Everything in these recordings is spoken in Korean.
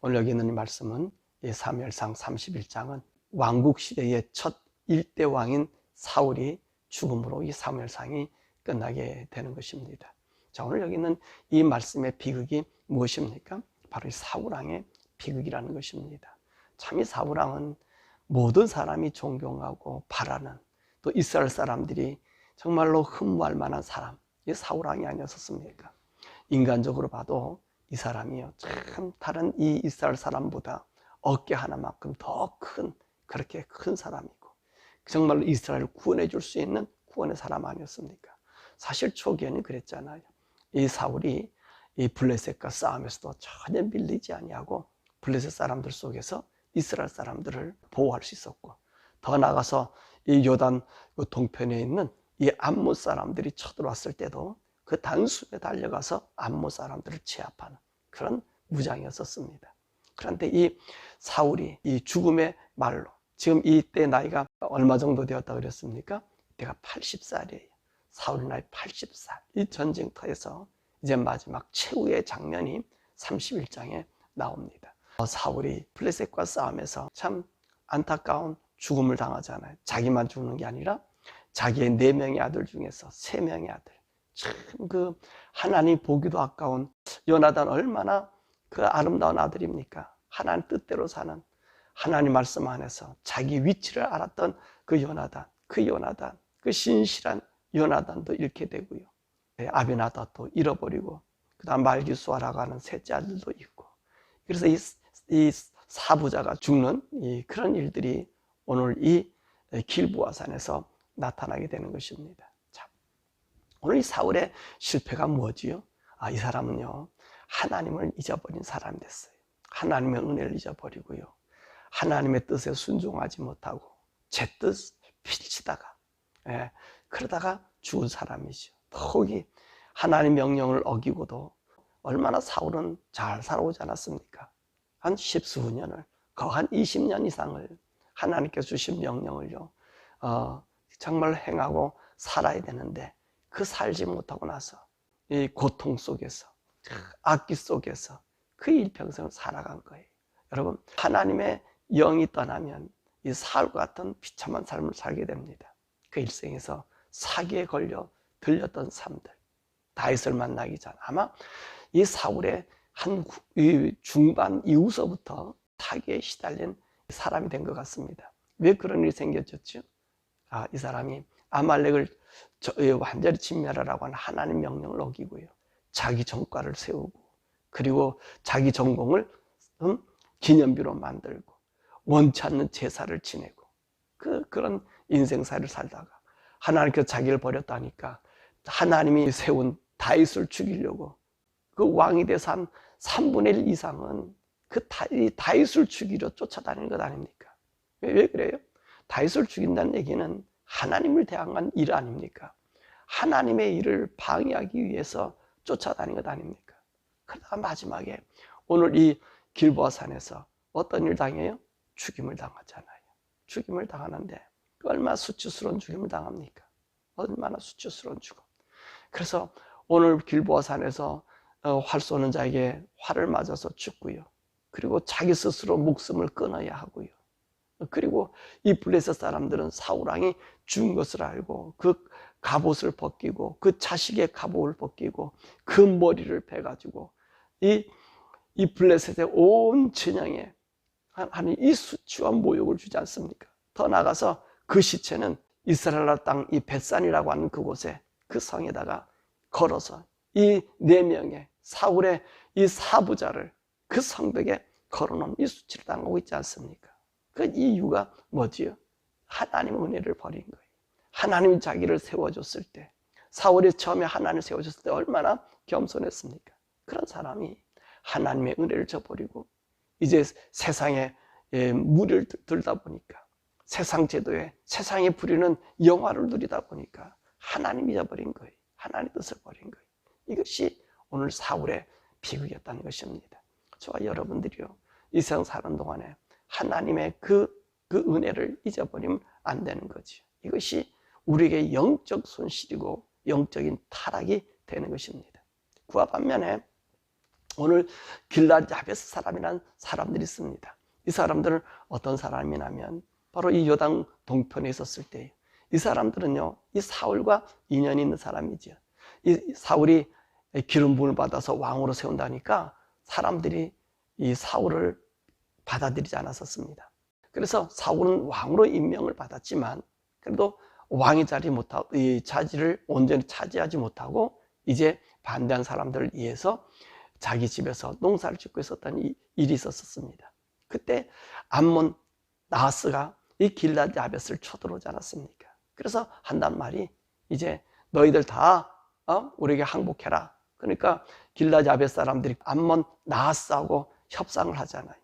오늘 여기 있는 이 말씀은 이 사무엘상 31장은 왕국 시대의 첫 일대 왕인 사울이 죽음으로 이 사무엘상이 끝나게 되는 것입니다. 자, 오늘 여기 있는 이 말씀의 비극이 무엇입니까? 바로 이 사울왕의 비극이라는 것입니다. 참 이 사울왕은 모든 사람이 존경하고 바라는 또 이스라엘 사람들이 정말로 흠모할 만한 사람, 이 사울왕이 아니었었습니까? 인간적으로 봐도 이 사람이요 참 다른 이 이스라엘 사람보다 어깨 하나만큼 더 큰 그렇게 큰 사람이고 정말로 이스라엘을 구원해 줄 수 있는 구원의 사람 아니었습니까? 사실 초기에는 그랬잖아요. 이 사울이 이 블레셋과 싸움에서도 전혀 밀리지 아니하고 블레셋 사람들 속에서 이스라엘 사람들을 보호할 수 있었고 더 나가서 이 요단 그 동편에 있는 이 암몬 사람들이 쳐들어왔을 때도 그 단숨에 달려가서 암몬 사람들을 제압하는 그런 무장이었었습니다. 그런데 이 사울이 이 죽음의 말로 지금 이때 나이가 얼마 정도 되었다 그랬습니까? 때가 80살이에요. 사울 나이 80살. 이 전쟁터에서 이제 마지막 최후의 장면이 31장에 나옵니다. 어, 사울이 플레셋과 싸움에서 참 안타까운 죽음을 당하잖아요. 자기만 죽는 게 아니라 자기의 네 명의 아들 중에서 세 명의 아들. 참 그 하나님 보기도 아까운 요나단 얼마나 그 아름다운 아들입니까? 하나님 뜻대로 사는 하나님 말씀 안에서 자기 위치를 알았던 그 요나단, 그 요나단, 그 신실한 요나단도 잃게 되고요. 네, 아비나다도 잃어버리고 그다음 말기수아라고 하는 셋째 아들도 있고 그래서 이, 이 사부자가 죽는 이 그런 일들이 오늘 이 길보아산에서 나타나게 되는 것입니다. 자, 오늘 이 사울의 실패가 뭐지요? 아, 이 사람은요 하나님을 잊어버린 사람이 됐어요. 하나님의 은혜를 잊어버리고요. 하나님의 뜻에 순종하지 못하고 제뜻 필치다가 예, 그러다가 죽은 사람이죠. 더욱이 하나님 명령을 어기고도 얼마나 사울은 잘 살아오지 않았습니까? 한 십수후 년을 거한 20년 이상을 하나님께 주신 명령을요 어, 정말 행하고 살아야 되는데 그 살지 못하고 나서 이 고통 속에서 악기 속에서 그 일평생을 살아간 거예요. 여러분 하나님의 영이 떠나면 이 사울과 같은 비참한 삶을 살게 됩니다. 그 일생에서 사기에 걸려 들렸던 삶들 다윗을 만나기 전 아마 이 사울의 한 중반 이후서부터 사기에 시달린 사람이 된 것 같습니다. 왜 그런 일이 생겼죠? 아, 이 사람이 아말렉을 완전히 진멸하라고 하는 하나님 명령을 어기고요. 자기 정과를 세우고 그리고 자기 전공을 음, 기념비로 만들고 원치 않는 제사를 지내고 그 그런 인생사를 살다가 하나님께서 자기를 버렸다니까 하나님이 세운 다윗을 죽이려고 그 왕이 돼서 한 3분의 1 이상은 그 다윗을 죽이려 쫓아다니는 것 아닙니까? 왜, 왜 그래요? 다윗을 죽인다는 얘기는 하나님을 대항한 일 아닙니까? 하나님의 일을 방해하기 위해서 쫓아다니는 것 아닙니까? 그러다가 마지막에 오늘 이 길보아 산에서 어떤 일 당해요? 죽임을 당하잖아요. 죽임을 당하는데 얼마나 수치스러운 죽임을 당합니까? 얼마나 수치스러운 죽음. 그래서 오늘 길보아 산에서 어, 활 쏘는 자에게 활을 맞아서 죽고요. 그리고 자기 스스로 목숨을 끊어야 하고요. 그리고 이 블레셋 사람들은 사우랑이 죽은 것을 알고 그 갑옷을 벗기고 그 자식의 갑옷을 벗기고 그 머리를 베가지고 이, 이 블레셋의 온 진영에 하나님 이 수치와 모욕을 주지 않습니까? 더 나가서 그 시체는 이스라엘 땅 이 벳산이라고 하는 그곳에 그 성에다가 걸어서 이 네 명의 사울의 이 사부자를 그 성벽에 걸어놓은 이 수치를 당하고 있지 않습니까? 그 이유가 뭐지요? 하나님의 은혜를 버린 거예요. 하나님이 자기를 세워줬을 때, 사울이 처음에 하나님을 세워줬을 때 얼마나 겸손했습니까? 그런 사람이 하나님의 은혜를 저버리고 이제 세상에 무리를 들다 보니까 세상 제도에 세상에 부리는 영화를 누리다 보니까 하나님 잊어버린 거예요. 하나님 뜻을 버린 거예요. 이것이 오늘 사울의 비극이었다는 것입니다. 저와 여러분들이요. 이 세상 사는 동안에 하나님의 그, 그 은혜를 잊어버리면 안 되는 거죠. 이것이 우리에게 영적 손실이고 영적인 타락이 되는 것입니다. 그와 반면에 오늘 길라 야베스 사람이라는 사람들이 있습니다. 이 사람들은 어떤 사람이냐면 바로 이 요당 동편에 있었을 때이 사람들은요, 이 사울과 인연이 있는 사람이죠. 이 사울이 기름 부음을 받아서 왕으로 세운다니까 사람들이 이 사울을 받아들이지 않았었습니다. 그래서 사울은 왕으로 임명을 받았지만 그래도 왕의 자리 못하고 이 자리를 온전히 차지하지 못하고 이제 반대한 사람들을 위해서 자기 집에서 농사를 짓고 있었던 일이 있었습니다. 그때 암몬 나하스가 이 길라드 야벳을 쳐들어오지 않았습니까? 그래서 한단 말이 이제 너희들 다 어? 우리에게 항복해라. 그러니까 길라드 야벳 사람들이 암몬 나하스하고 협상을 하잖아요.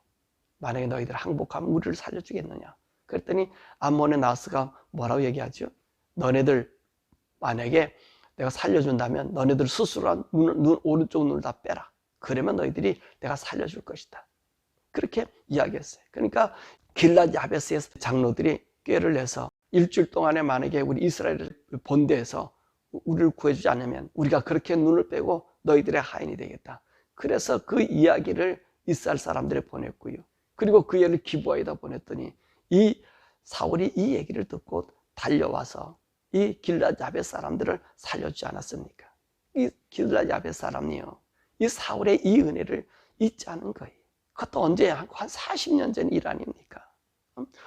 만약에 너희들 항복하면 우리를 살려주겠느냐? 그랬더니 암몬의 나하스가 뭐라고 얘기하죠? 너네들 만약에 내가 살려준다면 너네들 스스로 눈, 눈, 오른쪽 눈을 다 빼라. 그러면 너희들이 내가 살려줄 것이다. 그렇게 이야기했어요. 그러니까 길라 야베스의 장로들이 꾀를 내서 일주일 동안에 만약에 우리 이스라엘 본대에서 우리를 구해주지 않으면 우리가 그렇게 눈을 빼고 너희들의 하인이 되겠다. 그래서 그 이야기를 이스라엘 사람들에 보냈고요. 그리고 그 애를 기부하에다 보냈더니 이 사울이 이 얘기를 듣고 달려와서 이 길라 야베 사람들을 살려주지 않았습니까? 이 길라 야베 사람이요. 이 사울의 이 은혜를 잊지 않은 거예요. 그것도 언제 한 40년 전 일 아닙니까?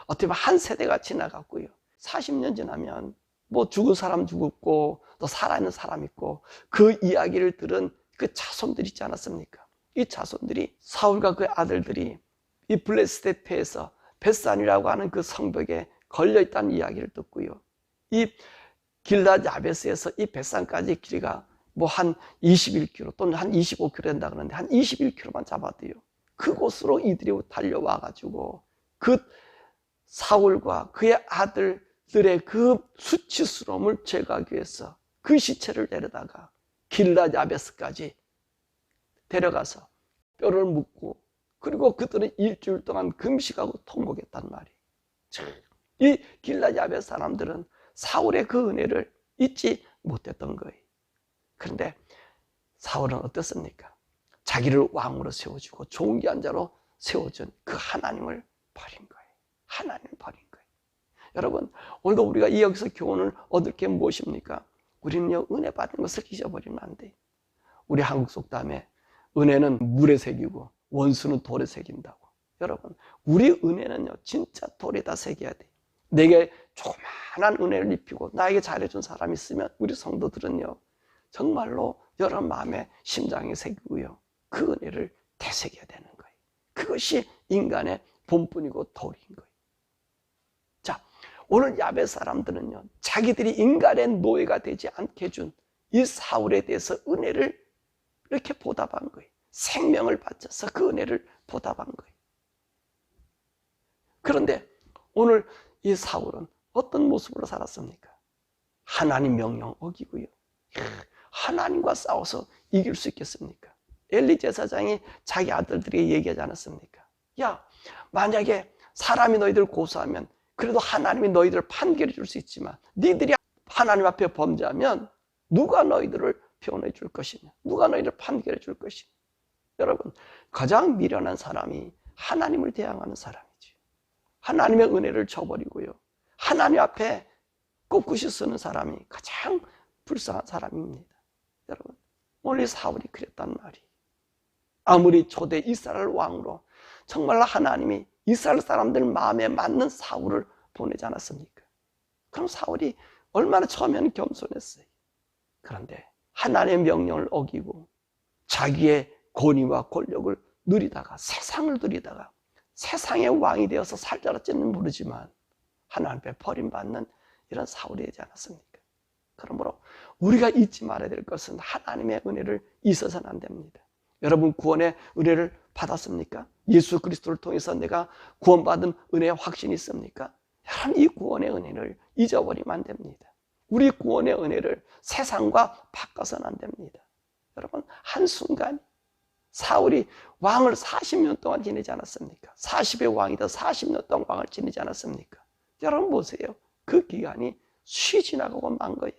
어떻게 보면 한 세대가 지나갔고요. 40년 지나면 뭐 죽은 사람 죽었고 또 살아있는 사람 있고 그 이야기를 들은 그 자손들 있지 않았습니까? 이 자손들이 사울과 그 아들들이 이 블레스테페에서 베산이라고 하는 그 성벽에 걸려 있다는 이야기를 듣고요. 이 길라 야베스에서 이 베산까지 길이가 뭐 한 21km 또는 한 25km 된다 그러는데 한 21km만 잡아도요. 그곳으로 이들이 달려와 가지고 그 사울과 그의 아들들의 그 수치스러움을 제거하기 위해서 그 시체를 데려다가 길라 야베스까지 데려가서 뼈를 묻고 그리고 그들은 일주일 동안 금식하고 통곡했단 말이에요. 이 길라 야베스 사람들은 사울의 그 은혜를 잊지 못했던 거예요. 그런데 사울은 어떻습니까? 자기를 왕으로 세워주고 존귀한 자로 세워준 그 하나님을 버린 거예요. 하나님을 버린 거예요. 여러분, 오늘도 우리가 이 여기서 교훈을 얻을 게 무엇입니까? 우리는요, 은혜 받은 것을 잊어버리면 안 돼요. 우리 한국 속담에 은혜는 물에 새기고 원수는 돌에 새긴다고. 여러분, 우리 은혜는요, 진짜 돌에 다 새겨야 돼요. 내게 조그만한 은혜를 입히고 나에게 잘해준 사람이 있으면 우리 성도들은요, 정말로 여러분 마음에 심장에 새기고요. 그 은혜를 되새겨야 되는 거예요. 그것이 인간의 본분이고 도리인 거예요. 자, 오늘 야베 사람들은요, 자기들이 인간의 노예가 되지 않게 해준 이 사울에 대해서 은혜를 이렇게 보답한 거예요. 생명을 바쳐서 그 은혜를 보답한 거예요. 그런데 오늘 이 사울은 어떤 모습으로 살았습니까? 하나님 명령 어기고요. 하나님과 싸워서 이길 수 있겠습니까? 엘리 제사장이 자기 아들들에게 얘기하지 않았습니까? 야, 만약에 사람이 너희들 고소하면 그래도 하나님이 너희들을 판결해 줄 수 있지만 너희들이 하나님 앞에 범죄하면 누가 너희들을 표현해 줄 것이냐? 누가 너희들을 판결해 줄 것이냐? 여러분, 가장 미련한 사람이 하나님을 대항하는 사람이지. 하나님의 은혜를 저버리고요. 하나님 앞에 꿋꿋이 쓰는 사람이 가장 불쌍한 사람입니다. 여러분, 원래 사울이 그랬단 말이. 아무리 초대 이스라엘 왕으로 정말 하나님이 이스라엘 사람들 마음에 맞는 사울을 보내지 않았습니까? 그럼 사울이 얼마나 처음에는 겸손했어요. 그런데 하나님의 명령을 어기고 자기의 권위와 권력을 누리다가 세상을 누리다가 세상의 왕이 되어서 살자랄지는 모르지만 하나님 앞에 버림받는 이런 사울이 되지 않았습니까? 그러므로 우리가 잊지 말아야 될 것은 하나님의 은혜를 잊어서는 안 됩니다. 여러분 구원의 은혜를 받았습니까? 예수 그리스도를 통해서 내가 구원받은 은혜의 확신이 있습니까? 여러분 이 구원의 은혜를 잊어버리면 안 됩니다. 우리 구원의 은혜를 세상과 바꿔서는 안 됩니다. 여러분 한순간 사울이 왕을 40년 동안 지내지 않았습니까? 40의 왕이다 40년 동안 왕을 지내지 않았습니까? 여러분 보세요. 그 기간이 쉬 지나가고 만 거예요.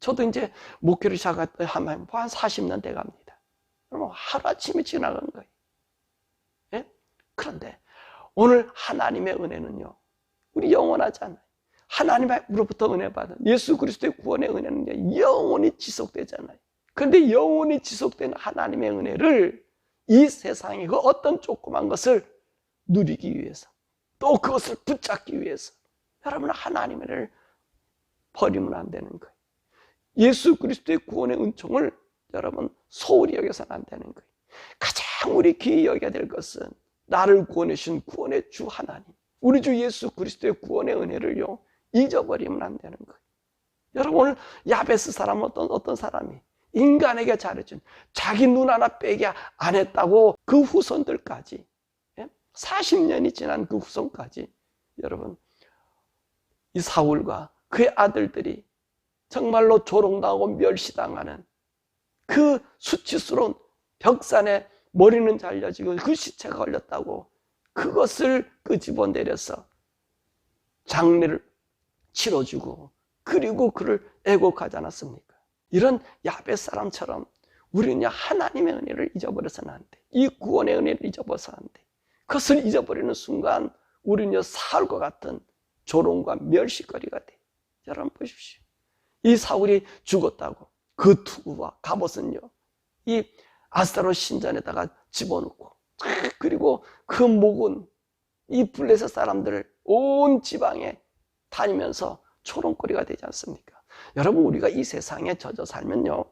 저도 이제 목회를 시작한 한 40년 돼 갑니다. 여러분 하루아침에 지나간 거예요. 예? 그런데 오늘 하나님의 은혜는요. 우리 영원하잖아요. 하나님으로부터 은혜 받은 예수 그리스도의 구원의 은혜는 영원히 지속되잖아요. 그런데 영원히 지속되는 하나님의 은혜를 이 세상의 그 어떤 조그만 것을 누리기 위해서 또 그것을 붙잡기 위해서 여러분 은혜를 버리면 안 되는 거예요. 예수 그리스도의 구원의 은총을 여러분 소홀히 여겨서는 안 되는 거예요. 가장 우리 귀히 여겨야 될 것은 나를 구원해 주신 구원의 주 하나님, 우리 주 예수 그리스도의 구원의 은혜를요 잊어버리면 안 되는 거예요. 여러분 오늘 야베스 사람 어떤 어떤 사람이 인간에게 잘해준 자기 눈 하나 빼기 안 했다고 그 후손들까지 40년이 예? 지난 그 후손까지 여러분 이 사울과 그의 아들들이 정말로 조롱당하고 멸시당하는 그 수치스러운 벽산에 머리는 잘려지고 그 시체가 걸렸다고 그것을 끄집어내려서 장례를 치러주고 그리고 그를 애곡하지 않았습니까? 이런 야베 사람처럼 우리는 하나님의 은혜를 잊어버려서는 안 돼. 이 구원의 은혜를 잊어버려서는 안 돼. 그것을 잊어버리는 순간 우리는 사울과 같은 조롱과 멸시거리가 돼. 여러분 보십시오. 이 사울이 죽었다고 그 투구와 갑옷은요. 이 아스타로 신전에다가 집어넣고 그리고 그 목은 이 블레셋 사람들을 온 지방에 다니면서 초롱거리가 되지 않습니까? 여러분 우리가 이 세상에 젖어 살면요.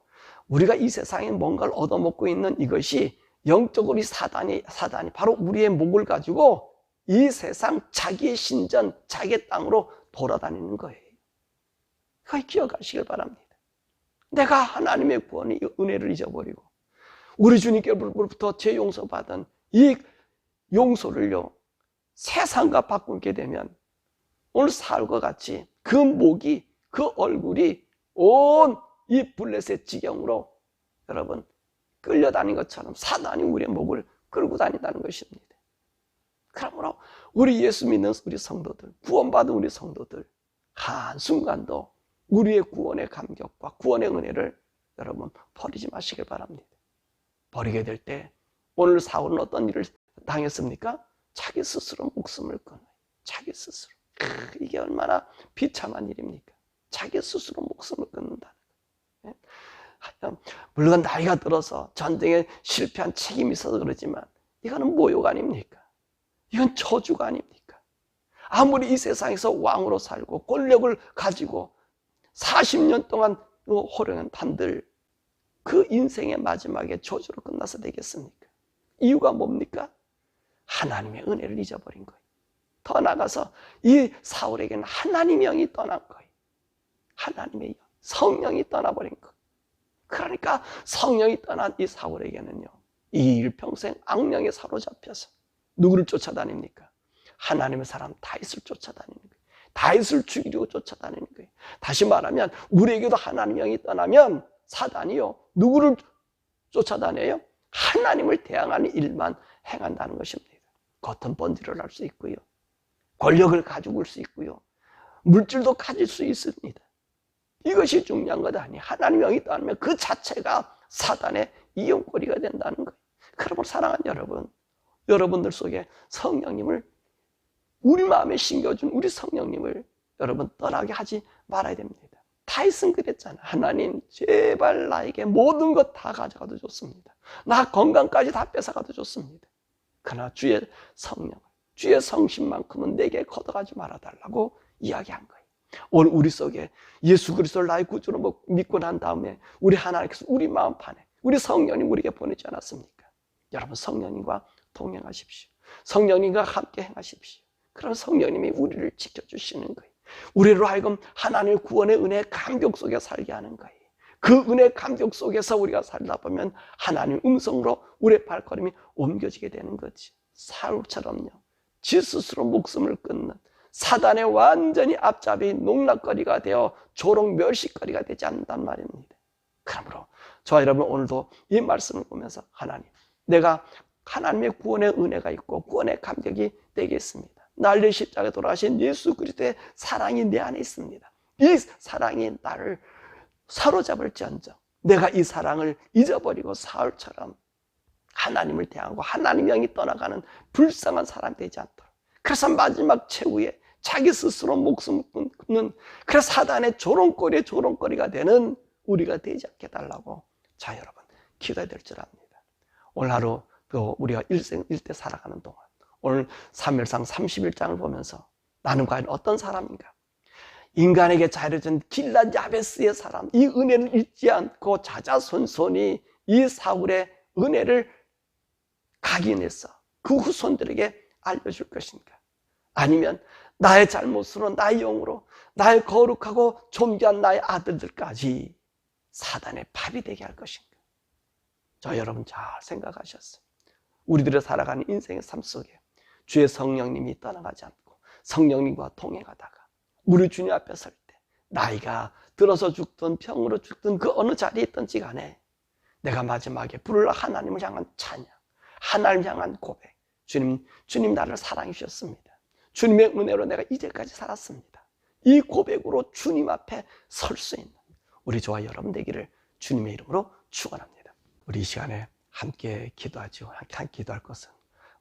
우리가 이 세상에 뭔가를 얻어먹고 있는 이것이 영적으로 이 사단이 사단이 바로 우리의 목을 가지고 이 세상 자기의 신전, 자기의 땅으로 돌아다니는 거예요. 그걸 기억하시길 바랍니다. 내가 하나님의 구원의 은혜를 잊어버리고 우리 주님께로부터 제 용서받은 이 용서를요 세상과 바꾸게 되면 오늘 사울과 같이 그 목이 그 얼굴이 온 이 블레셋 지경으로 여러분 끌려다닌 것처럼 사단이 우리의 목을 끌고 다닌다는 것입니다. 그러므로 우리 예수 믿는 우리 성도들, 구원받은 우리 성도들 한순간도 우리의 구원의 감격과 구원의 은혜를 여러분 버리지 마시길 바랍니다. 버리게 될 때 오늘 사울은 어떤 일을 당했습니까? 자기 스스로 목숨을 끊어요. 자기 스스로. 이게 얼마나 비참한 일입니까? 자기 스스로 목숨을 거예요. 예? 물론 나이가 들어서 전쟁에 실패한 책임이 있어서 그러지만 이거는 모욕 아닙니까? 이건 저주가 아닙니까? 아무리 이 세상에서 왕으로 살고 권력을 가지고 40년 동안 호령한 판들 그 인생의 마지막에 저주로 끝나서 되겠습니까? 이유가 뭡니까? 하나님의 은혜를 잊어버린 거예요. 더 나가서 이 사울에게는 하나님의 영이 떠난 거예요. 하나님의 영, 성령이 떠나버린 거예요. 그러니까 성령이 떠난 이 사울에게는요. 이 일평생 악령에 사로잡혀서 누구를 쫓아다닙니까? 하나님의 사람 다윗을 쫓아다니는 거예요. 다윗을 죽이려고 쫓아다니는 거예요. 다시 말하면 우리에게도 하나님의 영이 떠나면 사단이요. 누구를 쫓아다녀요? 하나님을 대항하는 일만 행한다는 것입니다. 겉은 번지를 할 수 있고요. 권력을 가지고 올 수 있고요. 물질도 가질 수 있습니다. 이것이 중요한 것 아니에요. 하나님의 영이 떠나면 그 자체가 사단의 이용거리가 된다는 거예요. 그러면 사랑하는 여러분, 여러분들 속에 성령님을 우리 마음에 심겨준 우리 성령님을 여러분 떠나게 하지 말아야 됩니다. 다윗은 그랬잖아. 하나님 제발 나에게 모든 것 다 가져가도 좋습니다. 나 건강까지 다 뺏어가도 좋습니다. 그러나 주의 성령을 주의 성신만큼은 내게 걷어가지 말아달라고 이야기한 거예요. 오늘 우리 속에 예수 그리스도를 나의 구주로 믿고 난 다음에 우리 하나님께서 우리 마음판에 우리 성령님 우리에게 보내지 않았습니까? 여러분 성령님과 동행하십시오. 성령님과 함께 행하십시오. 그런 성령님이 우리를 지켜주시는 거예요. 우리로 하여금 하나님의 구원의 은혜 감격 속에 살게 하는 거예요. 그 은혜 감격 속에서 우리가 살다 보면 하나님 음성으로 우리의 발걸음이 옮겨지게 되는 거지. 사울처럼요. 지 스스로 목숨을 끊는 사단의 완전히 앞잡이 농락거리가 되어 조롱 멸시거리가 되지 않는단 말입니다. 그러므로 저와 여러분 오늘도 이 말씀을 보면서 하나님 내가 하나님의 구원의 은혜가 있고 구원의 감격이 되겠습니다. 날리 십자가에 돌아가신 예수 그리스도의 사랑이 내 안에 있습니다. 이 사랑이 나를 사로잡을지언정 내가 이 사랑을 잊어버리고 사울처럼 하나님을 대하고 하나님 영이 떠나가는 불쌍한 사람 되지 않도록. 그래서 마지막 최후에 자기 스스로 목숨을 끊는 그래서 사단의 조롱거리의 조롱거리가 되는 우리가 되지 않게 달라고 자 여러분 기도해야 될 줄 압니다. 오늘 하루 또 우리가 일생 일대 살아가는 동안 오늘 3일상 31장을 보면서 나는 과연 어떤 사람인가? 인간에게 자려진 길란 야베스의 사람, 이 은혜를 잊지 않고 자자손손이 이 사울의 은혜를 각인해서 그 후손들에게 알려줄 것인가? 아니면 나의 잘못으로, 나의 영으로, 나의 거룩하고 존귀한 나의 아들들까지 사단의 밥이 되게 할 것인가? 저 여러분 잘 생각하셨어요. 우리들의 살아가는 인생의 삶 속에 주의 성령님이 떠나가지 않고 성령님과 동행하다가 우리 주님 앞에 설 때 나이가 들어서 죽든 병으로 죽든 그 어느 자리에 있든지 간에 내가 마지막에 부를 하나님을 향한 찬양, 하나님 향한 고백. 주님, 주님 나를 사랑해 주셨습니다. 주님의 은혜로 내가 이제까지 살았습니다. 이 고백으로 주님 앞에 설 수 있는 우리 저와 여러분 되기를 주님의 이름으로 축원합니다. 우리 이 시간에 함께 기도하죠. 함께 기도할 것은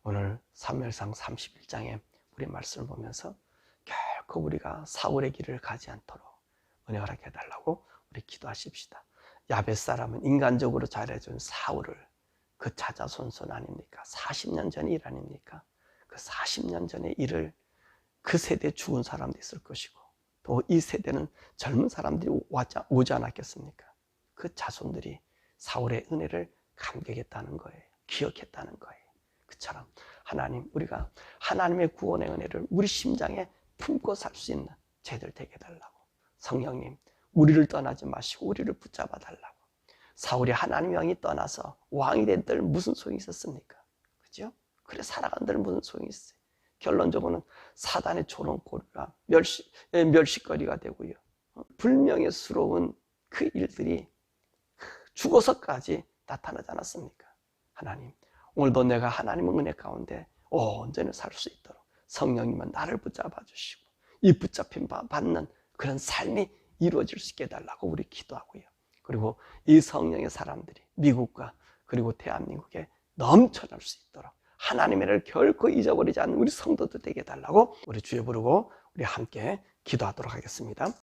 오늘 3일상 31장의 우리 말씀을 보면서 결코 우리가 사울의 길을 가지 않도록 은혜 허락해 달라고 우리 기도하십시다. 야벳 사람은 인간적으로 잘해준 사울을 그 자자손손 아닙니까? 40년 전의 일 아닙니까? 그 40년 전의 일을 그 세대에 죽은 사람도 있을 것이고 또 이 세대는 젊은 사람들이 오지 않았겠습니까? 그 자손들이 사울의 은혜를 감격했다는 거예요. 기억했다는 거예요. 그처럼 하나님 우리가 하나님의 구원의 은혜를 우리 심장에 품고 살 수 있는 제들 되게 달라고 성령님 우리를 떠나지 마시고 우리를 붙잡아 달라고 사울이 하나님 영이 떠나서 왕이 된들 무슨 소용이 있었습니까? 그죠? 그래 살아간 들 무슨 소용이 있어요? 결론적으로는 사단의 조롱거리가 멸시, 멸시거리가 되고요. 어, 불명예스러운 그 일들이 죽어서까지 나타나지 않았습니까? 하나님, 오늘도 내가 하나님의 은혜 가운데 온전히 살 수 있도록 성령님은 나를 붙잡아 주시고 이 붙잡힌 바 받는 그런 삶이 이루어질 수 있게 해달라고 우리 기도하고요. 그리고 이 성령의 사람들이 미국과 그리고 대한민국에 넘쳐날 수 있도록 하나님의 를 결코 잊어버리지 않는 우리 성도들 되게 해달라고 우리 주여 부르고 우리 함께 기도하도록 하겠습니다.